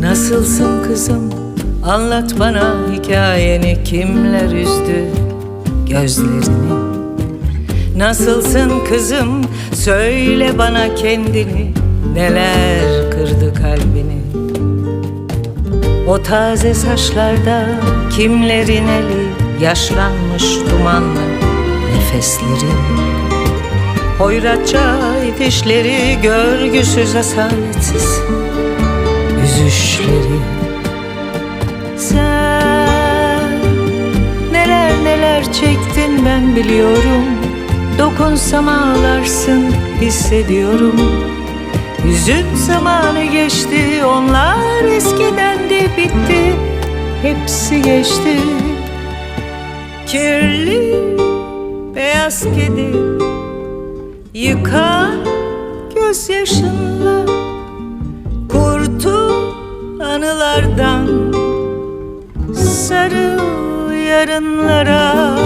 Nasılsın kızım? Anlat bana hikayeni kimler üzdü gözlerini Nasılsın kızım? Söyle bana kendini neler kırdı kalbini? O taze saçlarda kimlerin eli yaşlanmış dumanlı nefesleri? Hoyratça itişleri görgüsüz asaletsiz üzüşleri? Sen neler neler çektin ben biliyorum. Dokunsam ağlarsın hissediyorum Hüzün zamanı geçti onlar eskiden de bitti. Hepsi geçti. Kirli beyaz kedi Yıkan gözyaşınla Kurtul anılardan Sarı yarınlara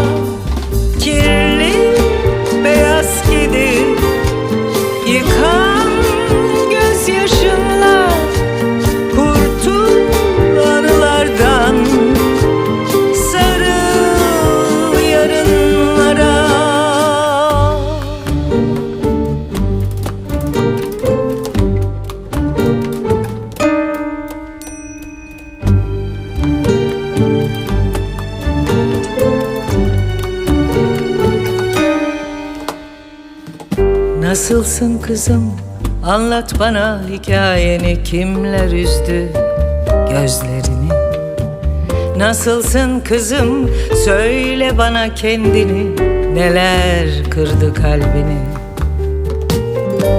Nasılsın kızım? Anlat bana hikayeni. Kimler üzdü gözlerini? Nasılsın kızım? Söyle bana kendini. Neler kırdı kalbini?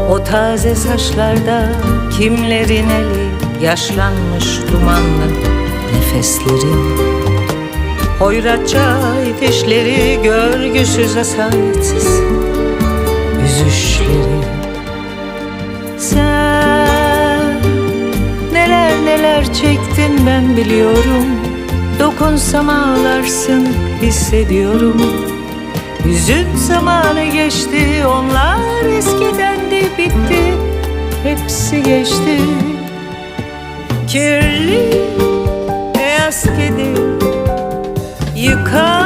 O taze saçlarda kimlerin eli? Yaşlanmış dumanlı nefesleri. Hoyratça itişleri görgüsüz asaletsiz üzüşleri Sen neler neler çektin ben biliyorum. Dokunsam ağlarsın hissediyorum. Hüzün zamanı geçti onlar eskiden de bitti. Hepsi geçti. Kirli beyaz kedi Yıkan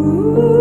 Ooh.